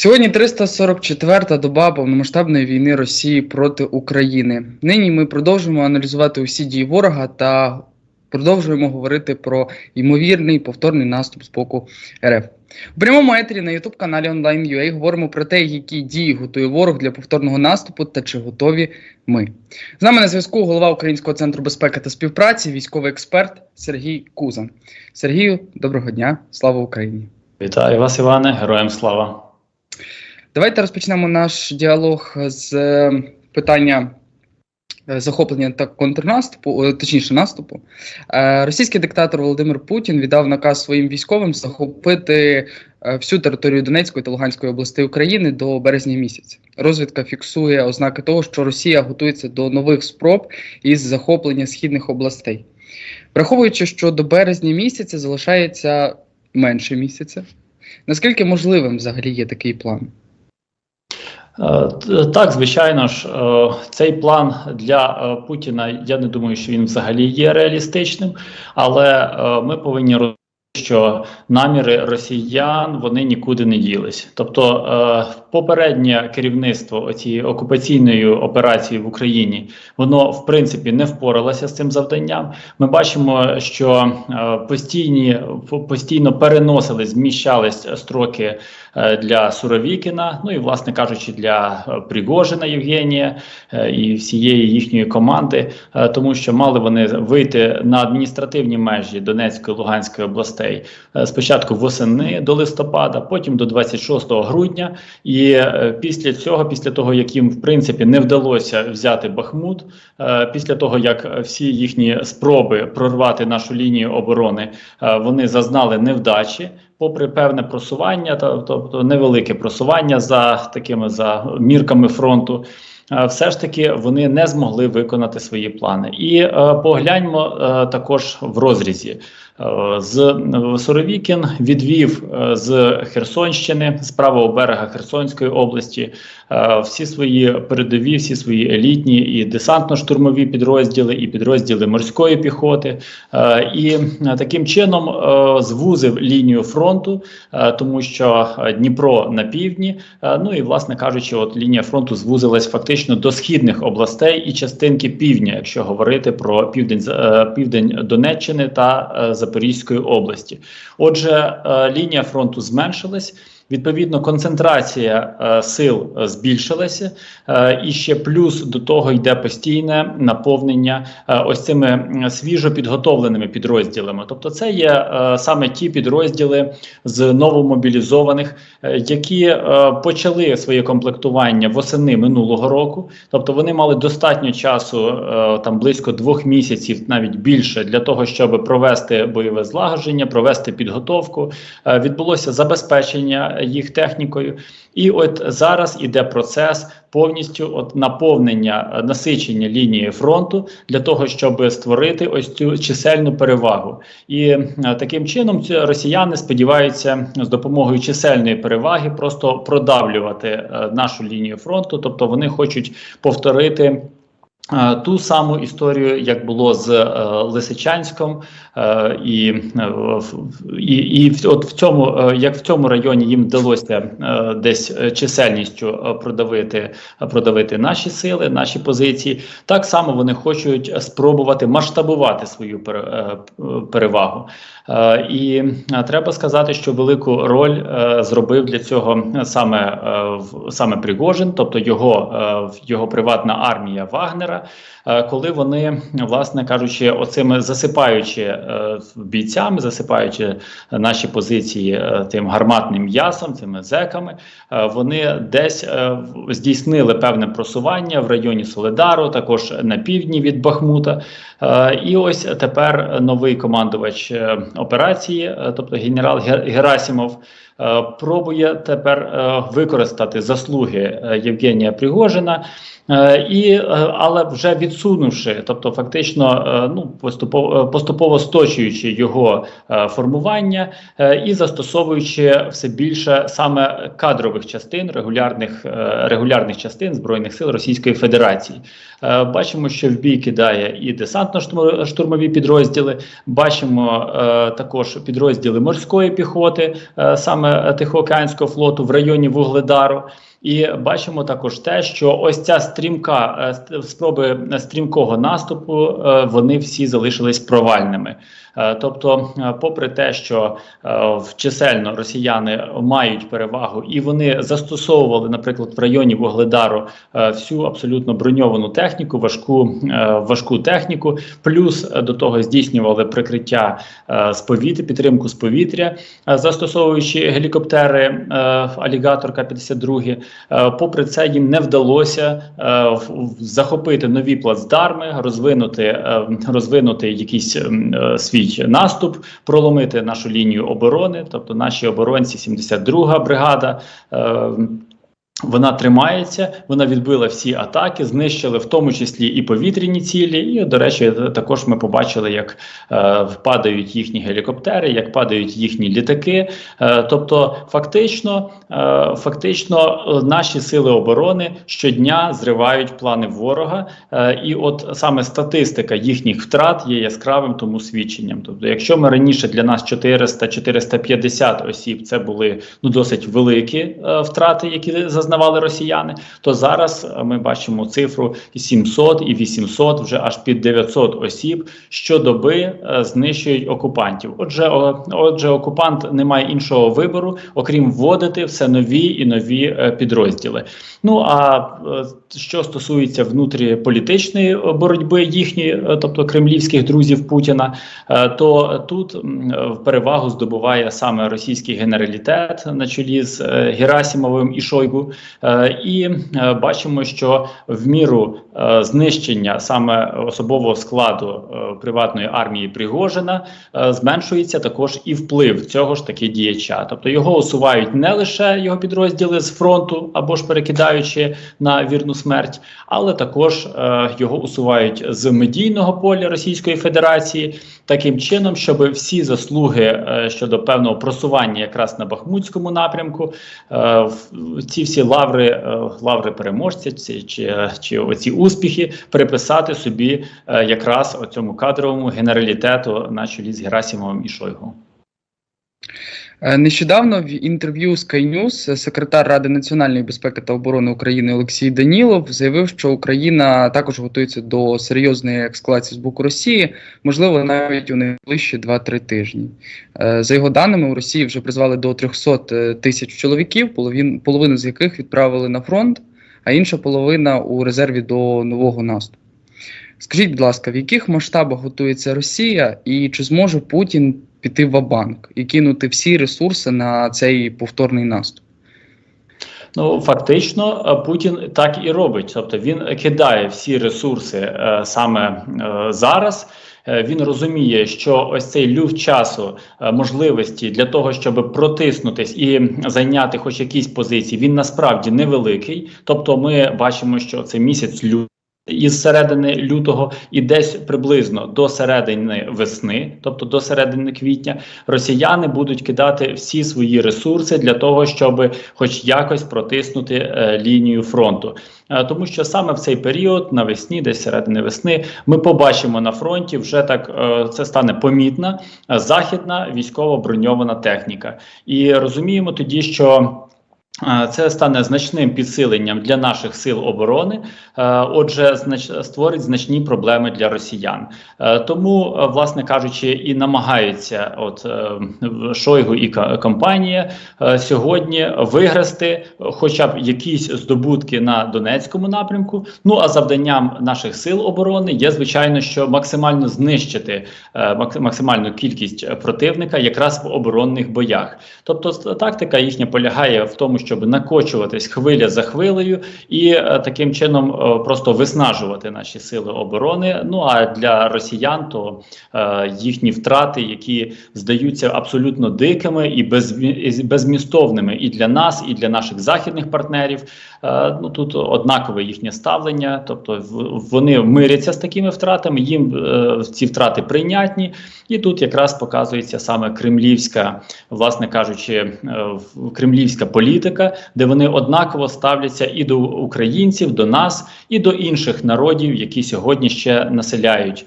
Сьогодні 344-та доба повномасштабної війни Росії проти України. Нині ми продовжуємо аналізувати усі дії ворога та продовжуємо говорити про ймовірний повторний наступ з боку РФ. У прямому етері на youtube каналі Online.ua говоримо про те, які дії готує ворог для повторного наступу та чи готові ми. З нами на зв'язку голова Українського центру безпеки та співпраці, військовий експерт Сергій Кузан. Сергію, доброго дня, слава Україні! Вітаю вас, Іване, героям слава. Давайте розпочнемо наш діалог з е, питання е, захоплення та контрнаступу, точніше наступу. Е, Російський диктатор Володимир Путін віддав наказ своїм військовим захопити всю територію Донецької та Луганської областей України до березня місяця. Розвідка фіксує ознаки того, що Росія готується до нових спроб із захоплення східних областей. Враховуючи, що до березня місяця залишається менше місяця. Наскільки можливим взагалі є такий план? Е, Так, звичайно ж, е, цей план для е, Путіна. Я не думаю, що він взагалі є реалістичним, але ми повинні розуміти, що наміри росіян вони нікуди не ділись. Тобто, попереднє керівництво цієї окупаційної операції в Україні воно в принципі не впоралося з цим завданням. Ми бачимо, що е, постійні постійно переносили, зміщались строки е, для Суровікіна, ну і, власне кажучи, для е, Пригожина Євгенія і всієї їхньої команди, тому що мали вони вийти на адміністративні межі Донецької Луганської областей спочатку восени до листопада, потім до 26 грудня. І е, після цього, після того як їм в принципі не вдалося взяти Бахмут, е, після того як всі їхні спроби прорвати нашу лінію оборони е, вони зазнали невдачі попри певне просування, тобто невелике просування за такими за мірками фронту. Все ж таки вони не змогли виконати свої плани, і погляньмо також в розрізі. З е, Соровікін відвів е, з Херсонщини з правого берега Херсонської області е, всі свої передові, всі свої елітні і десантно-штурмові підрозділи, і підрозділи морської піхоти, і таким чином звузив лінію фронту, тому що Дніпро на півдні. Ну і власне кажучи, от лінія фронту звузилась фактично до східних областей і частинки півдня, якщо говорити про південь південь Донеччини та е, Запорізької області. Отже, е, лінія фронту зменшилась. Відповідно, концентрація е, сил збільшилася, е, і ще плюс до того йде постійне наповнення ось цими свіжо підготовленими підрозділами. Тобто, це є саме ті підрозділи з новомобілізованих, які е, почали своє комплектування восени минулого року. Тобто, вони мали достатньо часу, е, там близько двох місяців, навіть більше, для того, щоб провести бойове злагодження, провести підготовку. Е, Відбулося забезпечення їх технікою, і от зараз іде процес повністю от наповнення е, насичення лінії фронту для того, щоб створити ось цю чисельну перевагу. І е, таким чином росіяни сподіваються з допомогою чисельної переваги просто продавлювати е, нашу лінію фронту, тобто вони хочуть повторити. Е, Ту саму історію, як було з е, Лисичанськом, е, і, е, і, і от в цьому, е, як в цьому районі їм вдалося е, десь чисельністю продавити, продавити наші сили, наші позиції, так само вони хочуть спробувати масштабувати свою е, перевагу. Е, І треба сказати, що велику роль е, зробив для цього саме, е, саме Пригожин, тобто його, е, його приватна армія Вагнера, е, коли вони, власне кажучи, оцими засипаючи е, бійцями, засипаючи наші позиції е, тим гарматним м'ясом, цими зеками, вони десь здійснили певне просування в районі Соледару, також на півдні від Бахмута. І ось тепер новий командувач операції, тобто генерал Ге- Герасимов, е, пробує тепер е, використати заслуги е, Євгенія Пригожина. Е, І, е, але вже відсунувши, тобто фактично е, ну, поступово, поступово сточуючи його е, формування е, і застосовуючи все більше саме кадрових частин регулярних, е, регулярних частин Збройних сил Російської Федерації. Е, Бачимо, що в бій кидає і десантно-штурмові підрозділи. Бачимо е, також підрозділи морської піхоти, е, саме саме Тихоокеанського флоту в районі Вугледару. І бачимо також те, що ось ця стрімка е, спроби стрімкого наступу, е, вони всі залишились провальними. Е, Тобто, попри те, що в- чисельно росіяни мають перевагу, і вони застосовували, наприклад, в районі Вугледару е, всю абсолютно броньовану техніку, важку важку техніку, плюс до того здійснювали прикриття з повітря, підтримку з повітря, застосовуючи гелікоптери Алігатор К-52. Е, Попри це, їм не вдалося е, захопити нові плацдарми, розвинути, е, розвинути якийсь ем, свій наступ, проломити нашу лінію оборони, тобто наші оборонці, 72-га бригада. Вона тримається, вона відбила всі атаки, знищили в тому числі і повітряні цілі. І, до речі, також ми побачили, як е, падають їхні гелікоптери, як падають їхні літаки. Е, тобто, фактично, е, фактично, е, наші сили оборони щодня зривають плани ворога. Е, і от саме статистика їхніх втрат є яскравим тому свідченням. Тобто, якщо ми раніше для нас 400-450 осіб, це були ну досить великі е, втрати, які зазнавали росіяни, то зараз е, ми бачимо цифру і 700 і 800, вже аж під 900 осіб щодоби е, знищують окупантів. Отже, отже, окупант не має іншого вибору, окрім вводити все нові і нові е, підрозділи. Ну а що стосується внутріполітичної боротьби їхньої, тобто кремлівських друзів Путіна, то тут е, перевагу здобуває саме російський генералітет на чолі з Герасимовим і Шойгу. Е, І е, бачимо, що в міру е, знищення саме особового складу приватної армії Пригожина зменшується також і вплив цього ж таки діяча. Тобто його усувають не лише його підрозділи з фронту або ж перекидаючи на вірну смерть, але також його усувають з медійного поля Російської Федерації таким чином, щоб всі заслуги е, щодо певного просування якраз на Бахмутському напрямку, е, ці всі лаври, е, лаври переможця, чи, чи, чи оці успіхи приписати собі якраз оцьому кадровому генералітету на чолі з Герасимовим і Шойгу. Е, Нещодавно в інтерв'ю Sky News секретар Ради національної безпеки та оборони України Олексій Данілов заявив, що Україна також готується до серйозної ескалації з боку Росії, можливо, навіть у найближчі 2-3 тижні. Е, За його даними, у Росії вже призвали до 300 тисяч чоловіків, половин, половину з яких відправили на фронт, а інша половина у резерві до нового наступу. Скажіть, будь ласка, в яких масштабах готується Росія, і чи зможе Путін піти в банк і кинути всі ресурси на цей повторний наступ? Ну фактично, е, Путін так і робить. Тобто він кидає всі ресурси е, саме е, зараз. Е, Він розуміє, що ось цей люфт часу е, можливості для того, щоб протиснутись і зайняти хоч якісь позиції, він насправді невеликий. Тобто, ми бачимо, що це місяць лютий. Із середини лютого і десь приблизно до середини весни, тобто до середини квітня, росіяни будуть кидати всі свої ресурси для того, щоб хоч якось протиснути е, лінію фронту. Е, тому що саме в цей період, навесні, десь середини весни, ми побачимо на фронті вже так е, це стане помітна е, західна військово броньована техніка, і розуміємо тоді, що. Це стане значним підсиленням для наших сил оборони. Е, Отже, створить значні проблеми для росіян. Е, Тому, е, власне кажучи, і намагаються, от Шойгу і компанія сьогодні виграсти, хоча б якісь здобутки на Донецькому напрямку. Ну а завданням наших сил оборони є звичайно, що максимально знищити максимальну кількість противника якраз в оборонних боях. Тобто тактика їхня полягає в тому, щоб накочуватись хвиля за хвилею і е, таким чином е, просто виснажувати наші сили оборони. Ну а для росіян то е, їхні втрати, які здаються абсолютно дикими і безмі- і безмістовними і для нас, і для наших західних партнерів. Е, ну тут однакове їхнє ставлення, тобто вони миряться з такими втратами, їм е, ці втрати прийнятні, і тут якраз показується саме кремлівська, власне кажучи, е, кремлівська політика, де вони однаково ставляться і до українців, до нас, і до інших народів, які сьогодні ще населяють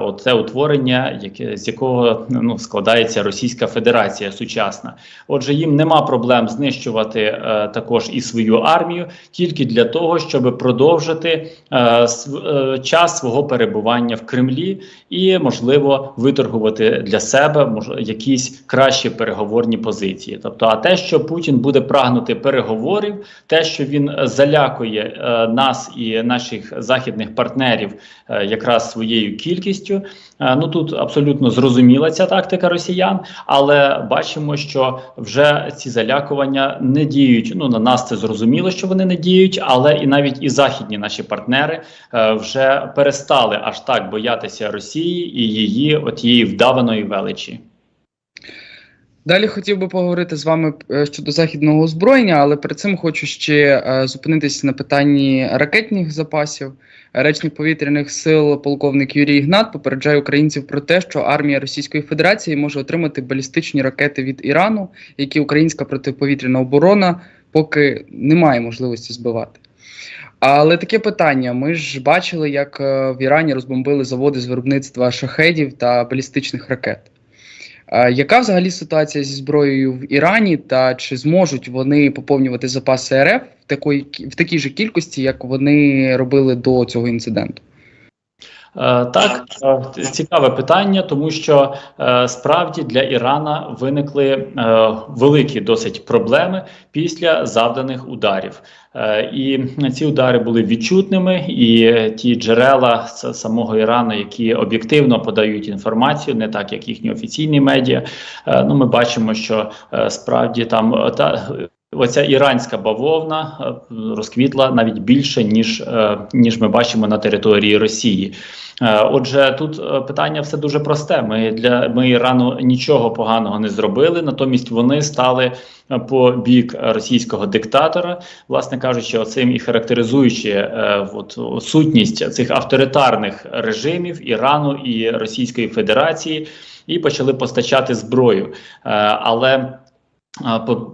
оце утворення, яке з якого ну складається Російська Федерація сучасна. Отже, їм нема проблем знищувати також і свою армію тільки для того, щоб продовжити е, е, час свого перебування в Кремлі і можливо виторгувати для себе мож, якісь кращі переговорні позиції. Тобто, а те, що Путін буде прагнути переговорів, те, що він залякує е, нас і наших західних партнерів е, якраз своєю кількістю. Е, ну тут абсолютно зрозуміла ця тактика росіян, але бачимо, що вже ці залякування не діють. Ну на нас це зрозуміло, що вони не діють, але і навіть і західні наші партнери е, вже перестали аж так боятися Росії і її отієї вдаваної величі. Далі хотів би поговорити з вами е, щодо західного озброєння, але перед цим хочу ще е, зупинитися на питанні ракетних запасів. Речник повітряних сил полковник Юрій Ігнат попереджає українців про те, що армія Російської Федерації може отримати балістичні ракети від Ірану, які українська протиповітряна оборона поки не має можливості збивати. Але таке питання: ми ж бачили, як е, в Ірані розбомбили заводи з виробництва шахедів та балістичних ракет. Е, Яка взагалі ситуація зі зброєю в Ірані, та чи зможуть вони поповнювати запаси РФ в такої в такій же кількості, як вони робили до цього інциденту? Е, Так, е, цікаве питання, тому що е, справді для Ірана виникли великі досить проблеми після завданих ударів. І ці удари були відчутними, і ті джерела самого Ірану, які об'єктивно подають інформацію, не так як їхні офіційні медіа. Ну, ми бачимо, що справді там та. Оця іранська бавовна розквітла навіть більше ніж, ніж ми бачимо на території Росії. Е, Отже, тут е, питання все дуже просте. Ми для ми Ірану нічого поганого не зробили. Натомість вони стали е, по бік російського диктатора, власне кажучи, оцим і характеризуючи е, от, сутність цих авторитарних режимів Ірану і Російської Федерації, і почали постачати зброю. Е, Але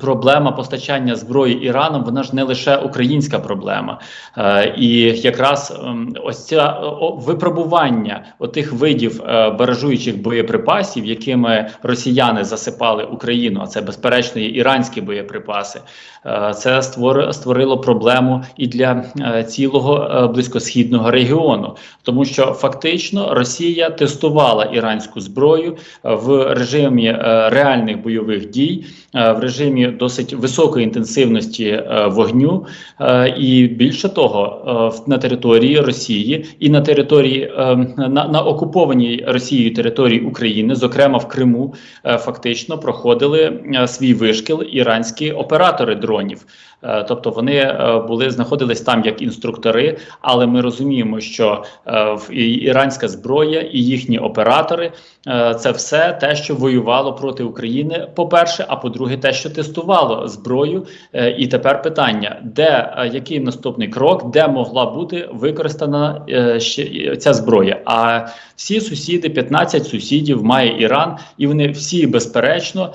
Проблема постачання зброї Іраном вона ж не лише українська проблема, е, і якраз ем, ось ця випробування отих видів е, баражуючих боєприпасів, якими росіяни засипали Україну, а це безперечно іранські боєприпаси. е, Це створи- створило проблему і для цілого близькосхідного регіону, тому що фактично Росія тестувала іранську зброю в режимі реальних бойових дій. В режимі досить високої інтенсивності е, вогню, Е, і більше того, е, на території Росії і на території на, на окупованій Росією території України, зокрема в Криму, фактично проходили свій вишкіл іранські оператори дронів. Тобто вони були знаходились там як інструктори, але ми розуміємо, що іранська зброя і їхні оператори це все те, що воювало проти України. По перше, а по-друге, те, що тестувало зброю. Е, І тепер питання: де е, який наступний крок, де могла бути використана е, ще ця зброя? А всі сусіди, 15 сусідів має Іран, і вони всі безперечно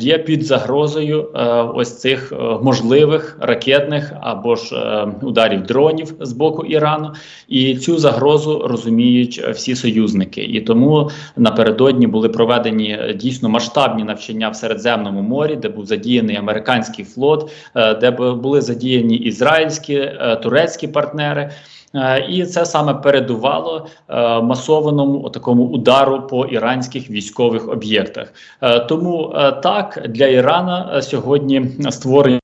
є під загрозою е, ось цих е, можливих ракетних або ж е, ударів дронів з боку Ірану. І цю загрозу розуміють е, всі союзники. І тому напередодні були проведені е, дійсно масштабні навчання в Середземному морі, де був задіяний американський флот, е, де були задіяні ізраїльські е, турецькі партнери. Е, І це саме передувало е, масованому такому удару по іранських військових об'єктах. Е, Тому так для Ірана сьогодні створені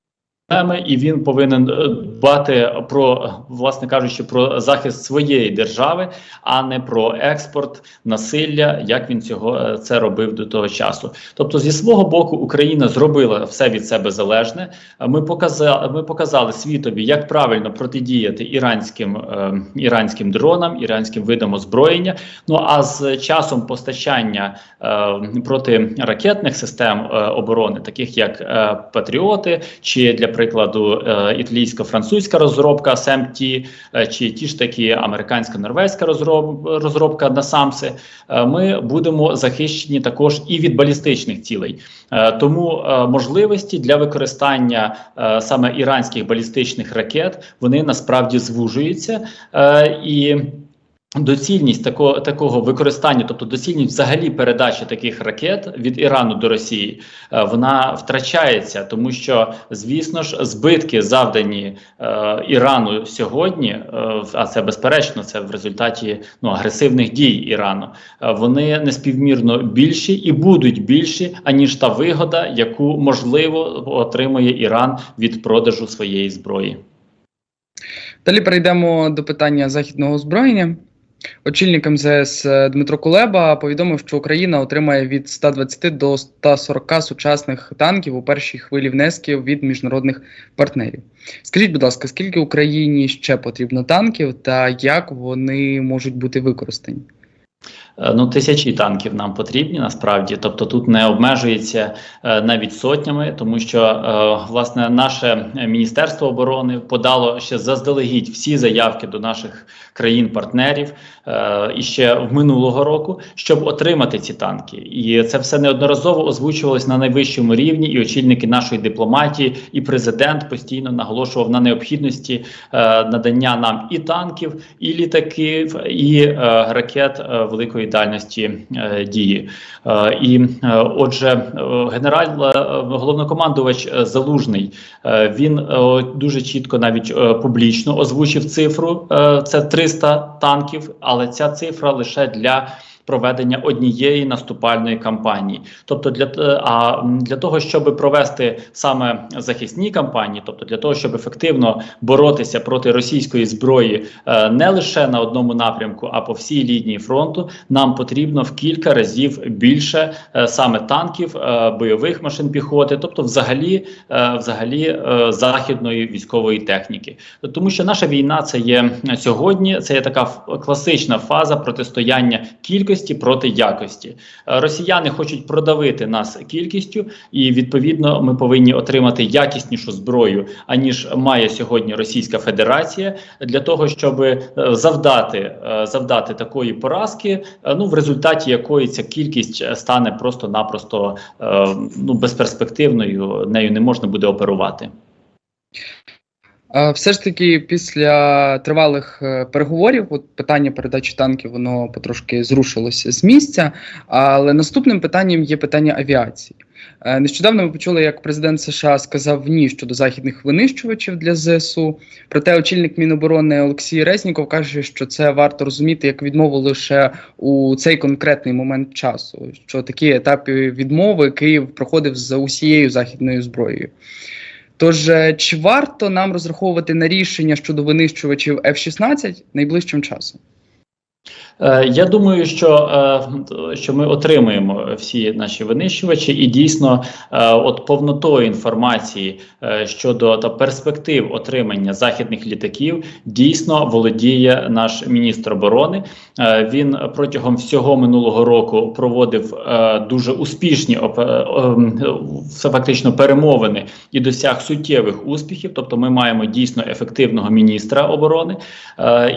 проблеми, і він повинен е, дбати про, власне кажучи, про захист своєї держави, а не про експорт насилля, як він цього е, це робив до того часу. Тобто, зі свого боку, Україна зробила все від себе залежне. Ми показали, ми показали світові, як правильно протидіяти іранським е, іранським дронам, іранським видам озброєння. Ну а з часом постачання е, протиракетних систем оборони, таких як Патріоти, чи для прикладу, е, італійсько-французька розробка SMT, е, чи ті ж такі американсько-норвезька розроб, розробка NASAMS, е, ми будемо захищені також і від балістичних цілей. Тому можливості для використання саме іранських балістичних ракет вони насправді звужуються і. Доцільність такого такого використання, тобто доцільність взагалі передачі таких ракет від Ірану до Росії, е, вона втрачається, тому що, звісно ж, збитки завдані е, Ірану сьогодні, е, а це безперечно, це в результаті ну агресивних дій Ірану. е, вони неспівмірно більші і будуть більші, аніж та вигода, яку можливо отримує Іран від продажу своєї зброї. Далі перейдемо до питання західного озброєння. Очільник МЗС е, Дмитро Кулеба повідомив, що Україна отримає від 120 до 140 сучасних танків у першій хвилі внесків від міжнародних партнерів. Скажіть, будь ласка, скільки Україні ще потрібно танків та як вони можуть бути використані? Е, Ну, тисячі танків нам потрібні насправді, тобто тут не обмежується е, навіть сотнями, тому що е, власне наше міністерство оборони подало ще заздалегідь всі заявки до наших країн-партнерів і ще в минулого року, щоб отримати ці танки. І це все неодноразово озвучувалось на найвищому рівні. І очільники нашої дипломатії, і президент постійно наголошував на необхідності надання нам і танків, і літаків, і ракет великої дальності е, дії. Е, і е, отже, генерал головнокомандувач Залужний він дуже чітко, навіть публічно озвучив цифру. Це 300 танків, але ця цифра лише для. Проведення однієї наступальної кампанії, тобто для е, а для того, щоб провести саме захисні кампанії, тобто для того, щоб ефективно боротися проти російської зброї е, не лише на одному напрямку, а по всій лінії фронту, нам потрібно в кілька разів більше е, саме танків, бойових машин піхоти, тобто, взагалі, взагалі західної військової техніки, тому що наша війна це є сьогодні. Це є така класична фаза протистояння кількості проти якості. Е, Росіяни хочуть продавити нас кількістю, і відповідно ми повинні отримати якіснішу зброю, аніж має сьогодні Російська Федерація, для того, щоб е, завдати е, завдати такої поразки, ну в результаті якої ця кількість стане просто-напросто ну безперспективною, нею не можна буде оперувати. Все ж таки, після тривалих е, переговорів, от питання передачі танків, воно потрошки зрушилося з місця. Але наступним питанням є питання авіації. Е, Нещодавно ми почули, як президент США сказав ні щодо західних винищувачів для ЗСУ. Проте очільник Міноборони Олексій Резніков каже, що це варто розуміти як відмову лише у цей конкретний момент часу. Що такі етапи відмови Київ проходив з усією західною зброєю. Тож, е, чи варто нам розраховувати на рішення щодо винищувачів F-16 найближчим часом? Е, Я думаю, що, е, що ми отримуємо всі наші винищувачі, і дійсно, е, от повнотою інформації щодо та перспектив отримання західних літаків дійсно володіє наш міністр оборони. Він протягом всього минулого року проводив дуже успішні ем, фактично перемовини і досяг суттєвих успіхів. Тобто, ми маємо дійсно ефективного міністра оборони,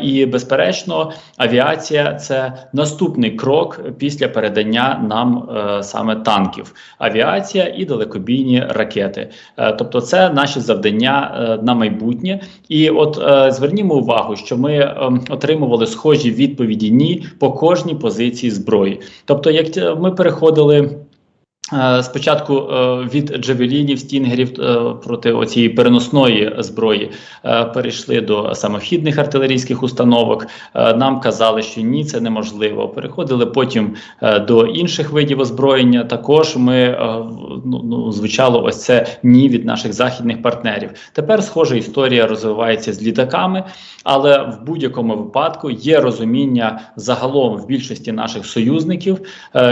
і безперечно, авіація це наступний крок після передання нам е, саме танків. Авіація і далекобійні ракети. Е, тобто, це наші завдання е, на майбутнє. І от е, звернімо увагу, що ми е, отримували схожі відповіді ні по кожній позиції зброї. Тобто, як ми переходили. Е, Спочатку е, від джавелінів, стінгерів е, проти оцієї переносної зброї перейшли до самохідних артилерійських установок. Нам казали, що ні, це неможливо. Переходили потім до інших видів озброєння. Також ми ну, ну, звучало ось це ні від наших західних партнерів. Тепер схожа історія розвивається з літаками, але в будь-якому випадку є розуміння загалом в більшості наших союзників,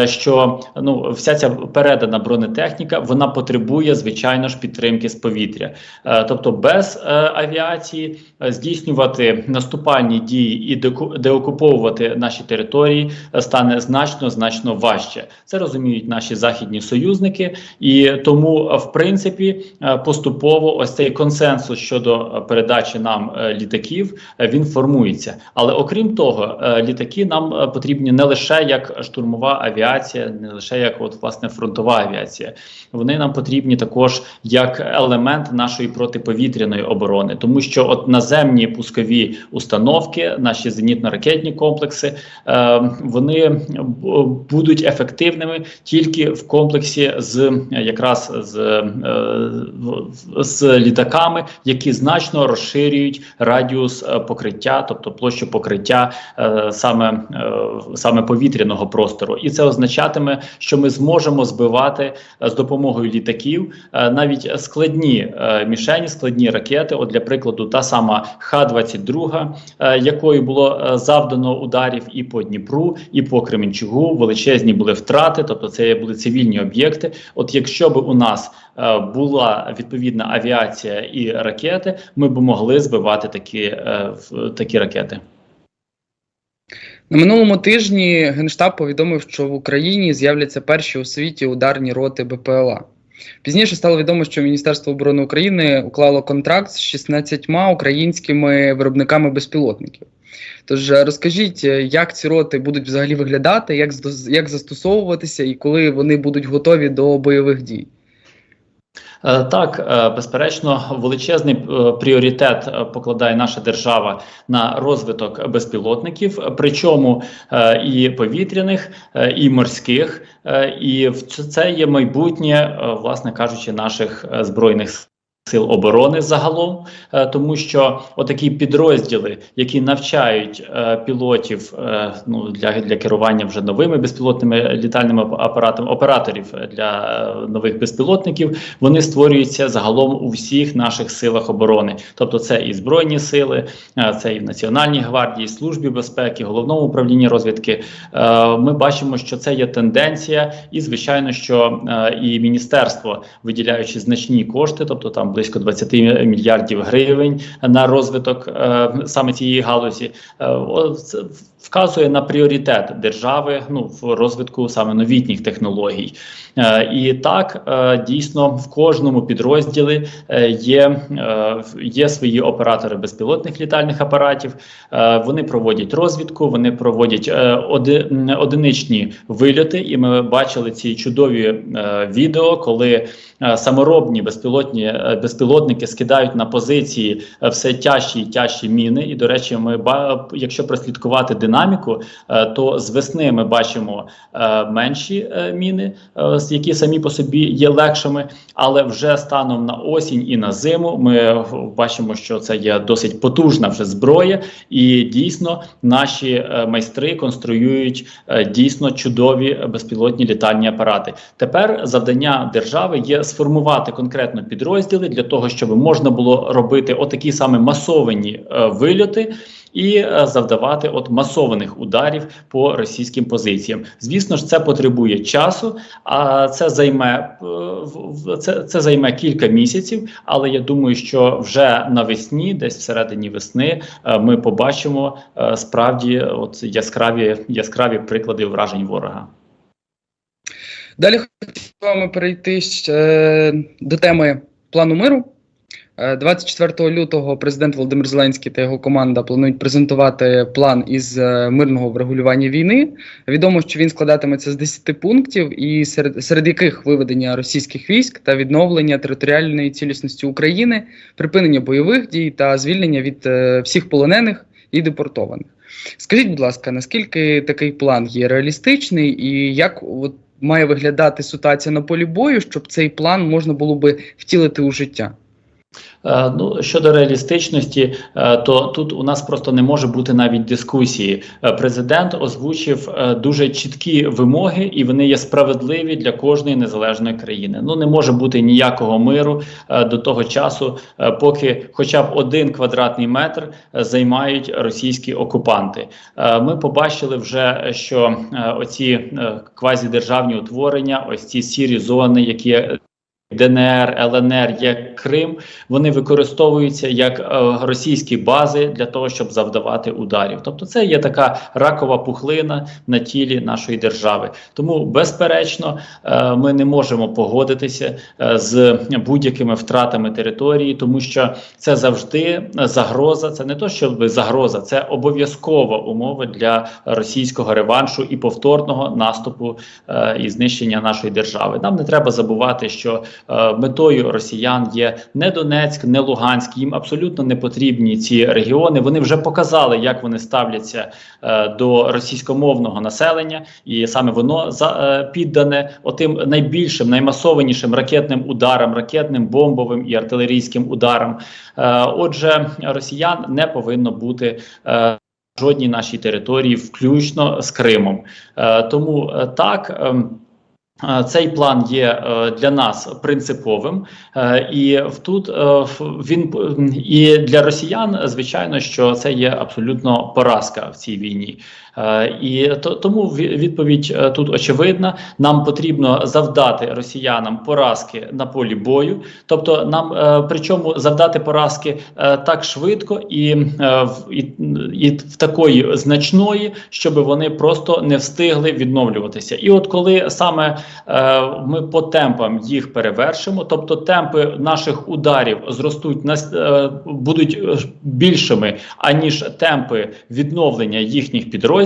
що ну вся ця передана бронетехніка, вона потребує звичайно ж підтримки з повітря. Е, тобто, без е, авіації е, здійснювати наступальні дії і деокуповувати наші території стане значно значно важче. Це розуміють наші західні союзники, і тому, в принципі, поступово ось цей консенсус щодо передачі нам літаків він формується. Але окрім того, літаки нам потрібні не лише як штурмова авіація, не лише як от власне фронтова авіація. Вони нам потрібні також як елемент нашої протиповітряної оборони, тому що от наземні пускові установки, наші зенітно-ракетні комплекси, е, вони будуть ефективними тільки в комплексі з якраз з, е, з літаками, які значно розширюють радіус е, покриття, тобто площу покриття е, саме, е, саме повітряного простору, і це означатиме, що ми зможемо збивати е, з допомогою літаків е, навіть складні е, мішені, складні ракети. От для прикладу, та сама Х-22, е, якою було завдано ударів і по Дніпру, і по Кременчугу. Величезні були втрати, тобто це були цивільні об'єкти. От якщо б у нас була відповідна авіація і ракети, ми б могли збивати такі, такі ракети. На минулому тижні Генштаб повідомив, що в Україні з'являться перші у світі ударні роти БПЛА. Пізніше стало відомо, що Міністерство оборони України уклало контракт з 16 українськими виробниками безпілотників. Тож е, розкажіть, е, як ці роти будуть взагалі виглядати, як, як застосовуватися і коли вони будуть готові до бойових дій? Е, Так, е, безперечно, величезний е, пріоритет покладає наша держава на розвиток безпілотників, причому і повітряних, і морських, і це є майбутнє, власне кажучи, наших збройних Сил оборони загалом, е, тому що отакі підрозділи, які навчають е, пілотів е, ну для, для керування вже новими безпілотними літальними апаратами, операторів для нових безпілотників, вони створюються загалом у всіх наших силах оборони. Тобто, це і збройні сили, це і в Національній гвардії, службі безпеки, головному управлінні розвідки. Ми бачимо, що це є тенденція, і звичайно, що і міністерство, виділяючи значні кошти, тобто там близько 20 мільярдів гривень на розвиток е, саме цієї галузі, е, вказує на пріоритет держави ну в розвитку саме новітніх технологій. Е, І так е, дійсно в кожному підрозділі е, є, е, є свої оператори безпілотних літальних апаратів. Е, Вони проводять розвідку, вони проводять е, оди, одиничні вильоти, і ми бачили ці чудові е, відео, коли саморобні безпілотні е, безпілотники скидають на позиції е, все тяжчі і тяжчі міни. І до речі, ми якщо прослідкувати динаміку, е, то з весни ми бачимо е, менші е, міни, е, які самі по собі є легшими, але вже станом на осінь і на зиму ми е, бачимо, що це є досить потужна вже зброя, і дійсно наші е, майстри конструюють е, дійсно чудові безпілотні літальні апарати. Тепер завдання держави є сформувати конкретно підрозділи для того, щоб можна було робити отакі саме масовані е, вильоти. І е, завдавати от масованих ударів по російським позиціям. Звісно ж, це потребує часу, а це займе е, це, це займе кілька місяців. Але я думаю, що вже навесні, десь всередині весни, е, ми побачимо справді от яскраві яскраві приклади вражень ворога. Далі хотів з вами перейти е, до теми плану миру. Е, 24 лютого президент Володимир Зеленський та його команда планують презентувати план із е, мирного врегулювання війни. Відомо, що він складатиметься з 10 пунктів, і серед, серед яких виведення російських військ та відновлення територіальної цілісності України, припинення бойових дій та звільнення від е, всіх полонених і депортованих. Скажіть, будь ласка, наскільки такий план є реалістичний, і як от має виглядати ситуація на полі бою, щоб цей план можна було би втілити у життя? Е, Ну щодо реалістичності, е, то тут у нас просто не може бути навіть дискусії. Е, Президент озвучив дуже чіткі вимоги, і вони є справедливі для кожної незалежної країни. Ну не може бути ніякого миру до того часу, поки хоча б один квадратний метр займають російські окупанти. Ми побачили вже, що оці квазідержавні утворення, ось ці сірі зони, які ДНР, ЛНР, як Крим, вони використовуються як е, російські бази для того, щоб завдавати ударів. Тобто, це є така ракова пухлина на тілі нашої держави. Тому, безперечно, е, ми не можемо погодитися е, з будь-якими втратами території, тому що це завжди загроза. Це не то, щоб загроза, це обов'язкова умова для російського реваншу і повторного наступу і знищення нашої держави. Нам не треба забувати, що метою росіян є не Донецьк, не Луганськ. Їм абсолютно не потрібні ці регіони. Вони вже показали, як вони ставляться е, до російськомовного населення, і саме воно е, піддане отим найбільшим, наймасованішим ракетним ударам, ракетним бомбовим і артилерійським ударам. Е, отже, росіян не повинно бути. Е, Жодній нашій території, включно з Кримом, е, тому е, так ем, е, цей план є е, для нас принциповим, е, і тут е, він і для росіян, звичайно, що це є абсолютно поразка в цій війні. Е, І то, тому ві- відповідь е, тут очевидна. Нам потрібно завдати росіянам поразки на полі бою, тобто нам е, причому завдати поразки так швидко і, і, і в такої значної, щоб вони просто не встигли відновлюватися. І от коли саме ми по темпам їх перевершимо, тобто темпи наших ударів зростуть на будуть більшими аніж темпи відновлення їхніх підрозділів,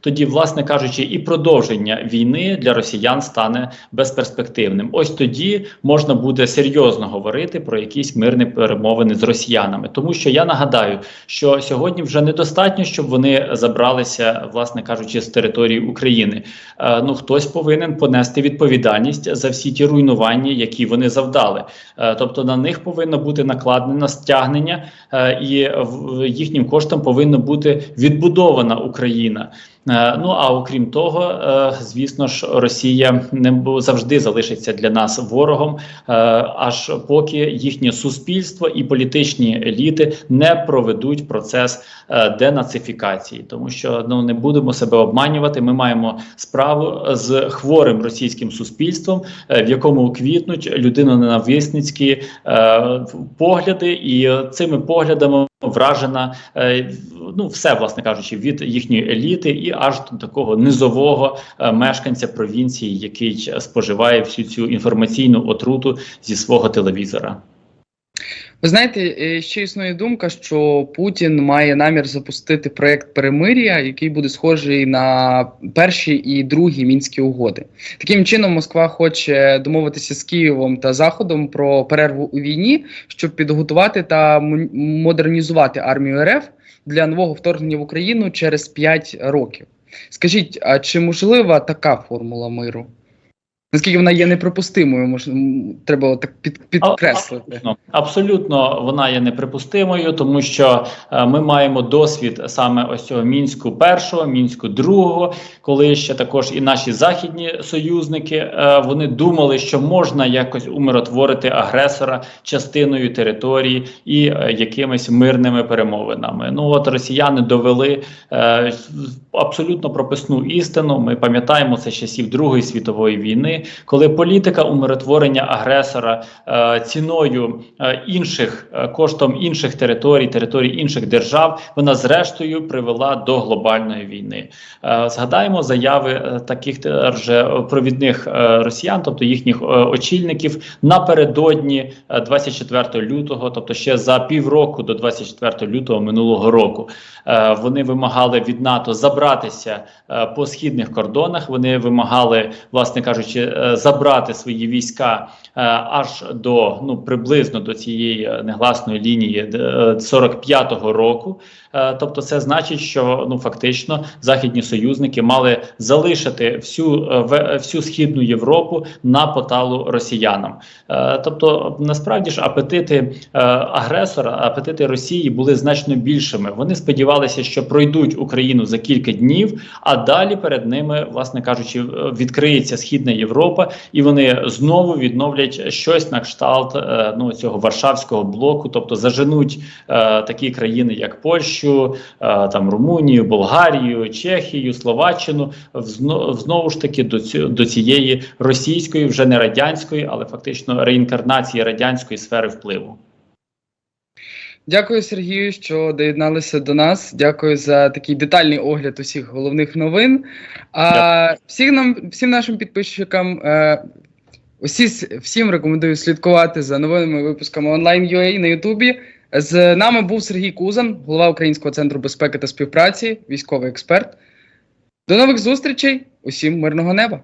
тоді, власне кажучи, і продовження війни для росіян стане безперспективним. Ось тоді можна буде серйозно говорити про якісь мирні перемовини з росіянами, тому що я нагадаю, що сьогодні вже недостатньо, щоб вони забралися, власне кажучи, з території України. Е, ну хтось повинен понести відповідальність за всі ті руйнування, які вони завдали. Е, тобто на них повинно бути накладено стягнення, е, і в- їхнім коштом повинна бути відбудована Україна. Е, Ну а окрім того, е, звісно ж, Росія не завжди залишиться для нас ворогом, е, аж поки їхнє суспільство і політичні еліти не проведуть процес денацифікації, тому що ну не будемо себе обманювати. Ми маємо справу з хворим російським суспільством, в якому квітнуть людиноненависницькі погляди, і цими поглядами вражена е, ну все, власне кажучи, від їхньої еліти і аж до такого низового е, мешканця провінції, який споживає всю цю інформаційну отруту зі свого телевізора. Ви знаєте, е, ще існує думка, що Путін має намір запустити проект перемир'я, який буде схожий на перші і другі мінські угоди. Таким чином, Москва хоче домовитися з Києвом та Заходом про перерву у війні, щоб підготувати та модернізувати армію РФ для нового вторгнення в Україну через 5 років. Скажіть, а чи можлива така формула миру? Наскільки вона є неприпустимою, мож, м, треба так під, підкреслити. Абсолютно, абсолютно вона є неприпустимою, тому що е, ми маємо досвід саме ось цього мінську першого, мінську другого, коли ще також і наші західні союзники е, вони думали, що можна якось умиротворити агресора частиною території і е, якимись мирними перемовинами. Ну от росіяни довели е, абсолютно прописну істину. Ми пам'ятаємо це з часів Другої світової війни, коли політика умиротворення агресора е, ціною е, інших е, коштом інших територій, територій інших держав, вона зрештою привела до глобальної війни. Е, згадаємо заяви таких теж провідних росіян, тобто їхніх очільників, напередодні е, 24 лютого, тобто ще за півроку до 24 лютого минулого року. Вони вимагали від НАТО забратися по східних кордонах. Вони вимагали, власне кажучи, забрати свої війська е, аж до ну приблизно до цієї е, негласної лінії е, 45-го року. Е, тобто, це значить, що ну фактично західні союзники мали залишити всю е, всю східну Європу на поталу росіянам. Е, тобто, насправді ж апетити агресора, апетити Росії були значно більшими. Вони сподівалися, що пройдуть Україну за кілька днів, а далі перед ними, власне кажучи, відкриється східна Європа, і вони знову відновлять щось на кшталт ну цього варшавського блоку, тобто заженуть такі країни, як Польщу, е, там Румунію, Болгарію, Чехію, Словаччину, знову ж таки до цю до цієї російської, вже не радянської, але фактично реінкарнації радянської сфери впливу. Дякую, Сергію, що доєдналися до нас. Дякую за такий детальний огляд усіх головних новин. А всім нам, всім нашим підписчикам, е, усі, всім рекомендую слідкувати за новими випусками онлайн.ua на Ютубі. З нами був Сергій Кузан, голова Українського центру безпеки та співпраці, військовий експерт. До нових зустрічей! Усім мирного неба!